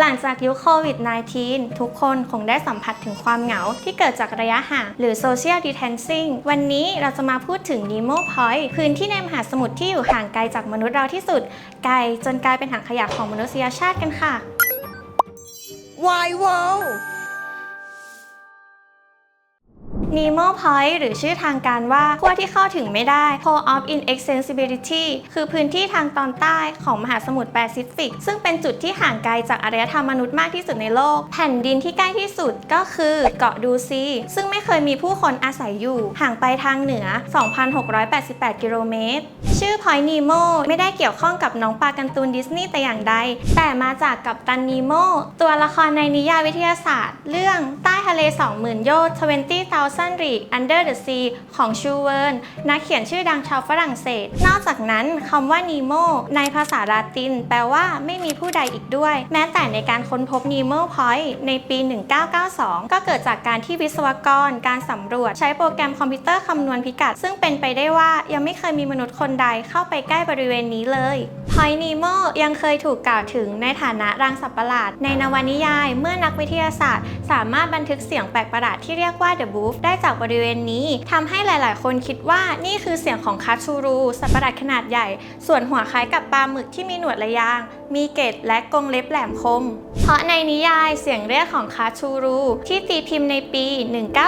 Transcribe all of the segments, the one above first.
หลังจากยุคโควิด -19 ทุกคนคงได้สัมผัสถึงความเหงาที่เกิดจากระยะห่าง หรือ social distancing วันนี้เราจะมาพูดถึง Nemo Point พื้นที่ในมหาสมุทรที่อยู่ห่างไกลจากมนุษย์เราที่สุด ไกลจนกลายเป็นถังขยะของมนุษยชาติกันค่ะ Why wow Nemo Point หรือชื่อทางการว่าขั้วที่เข้าถึงไม่ได้ Pole of Inaccessibility คือพื้นที่ทางตอนใต้ของมหาสมุทรแปซิฟิก ซึ่งเป็นจุดที่ห่างไกลจากอารยธรรมมนุษย์มากที่สุดในโลก แผ่นดินที่ใกล้ที่สุดก็คือเกาะดูซี ซึ่งไม่เคยมีผู้คนอาศัยอยู่ ห่างไปทางเหนือ 2,688 กิโลเมตร ชื่อ Point Nemo ไม่ได้เกี่ยวข้องกับน้องปลาการ์ตูนดิสนีย์แต่อย่างใด แต่มาจากกัปตันนีโมตัวละครในนิยายวิทยาศาสตร์ เรื่องใต้ทะเล 20,000 โยชน์20,000 League Under the Sea ของชูเวิร์นนักเขียนชื่อดังชาวฝรั่งเศส นอกจากนั้นคำว่านีโมในภาษาลาติน แปลว่าไม่มีผู้ใดอีกด้วย แม้แต่ในการค้นพบนีโมพอยต์ในปี 1992 ก็เกิดจากการที่วิศวกร การสำรวจ ใช้โปรแกรมคอมพิวเตอร์คำนวณพิกัด ซึ่งเป็นไปได้ว่ายังไม่เคยมีมนุษย์คนใดเข้าไปใกล้บริเวณนี้เลยพอยนีโมยังเคยถูกกล่าวถึงในฐานะรังสัตว์ประหลาด ในนวนิยาย เมื่อนักวิทยาศาสตร์ สามารถบันทึกเสียงแปลกประหลาดที่เรียกว่า The Booth ได้จากบริเวณนี้ทำให้หลาย ๆ คนคิดว่านี่คือเสียงของคาชูรู สัตว์ประหลาดขนาดใหญ่ ส่วนหัวคล้ายกับปลาหมึกที่มีหนวดระยาง มีเกตและกรงเล็บแหลมคม เพราะในนิยายเสียงเรียกของคาชูรู ที่ตีพิมพ์ในปี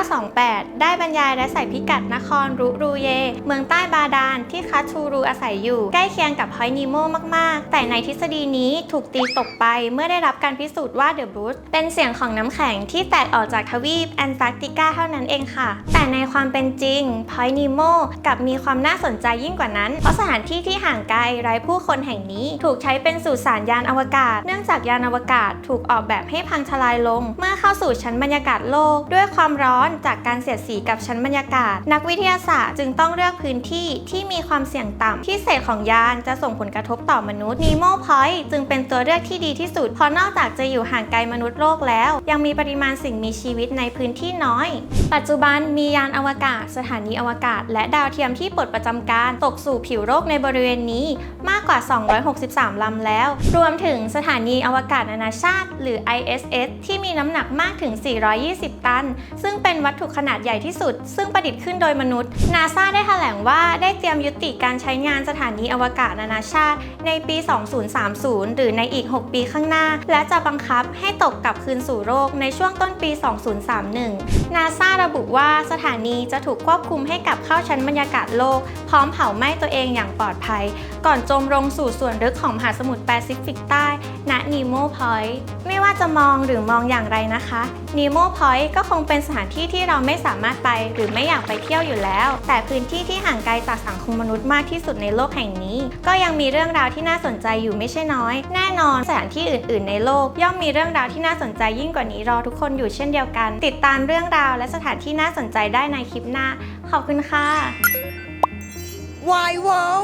1928 ได้บรรยายและใส่พิกัดนครรุรูเย เมืองใต้บาดาลที่คาชูรูอาศัยอยู่ ใกล้เคียงกับพอยนีโมมาก ๆ แต่ในทฤษฎีนี้ถูกตีตกไปเมื่อได้รับการพิสูจน์ว่าเดอะบ o ธเป็นเสียงของน้ำแข็งที่แตกออกจากทวีปแอนตาร์กติกาเท่านั้นเองค่ะแต่ในความเป็นจริงพอยนีโมกับมีความน่าสนใจยิ่งกว่านั้น เพราะสถานที่ที่ห่างไกลไร้ผู้คนแห่งนี้ถูกใช้เป็นสุสานยานอวกาศ เนื่องจากยานอวกาศถูกออกแบบให้พังทลายลง เมื่อเข้าสู่ชั้นบรรยากาศโลก ด้วยความร้อนจากการเสียดสีกับชั้นบรรยากาศ นักวิทยาศาสตร์จึงต้องเลือกพื้นที่ที่มีความเสี่ยงต่ำที่เศษของยานจะส่งผลกระทบต่อมนุษย์ Nemo Point จึงเป็นตัวเลือกที่ดีที่สุดเพราะนอกจากจะอยู่ห่างไกลมนุษย์โลกแล้ว ยังมีปริมาณสิ่งมีชีวิตในพื้นที่น้อย ปัจจุบันมียานอวกาศ สถานีอวกาศ และดาวเทียมที่ปลดประจำการตกสู่ผิวโลกในบริเวณนี้มากกว่า 263 ลำแล้ว รวมถึงสถานีอวกาศนานาชาติ หรือ ISS ที่มีน้ำหนักมากถึง 420 ตัน ซึ่งเป็นวัตถุขนาดใหญ่ที่สุด ซึ่งประดิษฐ์ขึ้นโดยมนุษย์ นาซาได้แถลงว่าได้เตรียมยุติการใช้งานสถานีอวกาศนานาชาติ ในปี 2030 หรือในอีก 6 ปีข้างหน้า และจะบังคับให้ตกกลับคืนสู่โลกในช่วงต้นปี 2031 นาซาระบุว่าสถานีจะถูกควบคุมให้กลับเข้าชั้นบรรยากาศโลก พร้อมเผาไหม้ตัวเองอย่างปลอดภัย ก่อนจมลงสู่ส่วนลึกของมหาสมุทรแปซิฟิกใต้ ณนีโมพอยต์ไม่ว่าจะมองหรือมองอย่างไรนะคะนีโมพอยต์ก็คงเป็นสถานที่ที่เราไม่สามารถไปหรือไม่อยากไปเที่ยวอยู่แล้ว แต่พื้นที่ที่ห่างไกลจากสังคมมนุษย์มากที่สุดในโลกแห่งนี้ ก็ยังมีเรื่องราวที่น่าสนใจอยู่ไม่ใช่น้อย แน่นอนสถานที่อื่น ๆ ในโลก ย่อมมีเรื่องราวที่น่าสนใจยิ่งกว่านี้รอทุกคนอยู่เช่นเดียวกัน ติดตามเรื่องราวและสถานที่น่าสนใจได้ในคลิปหน้า ขอบคุณค่ะ Why wow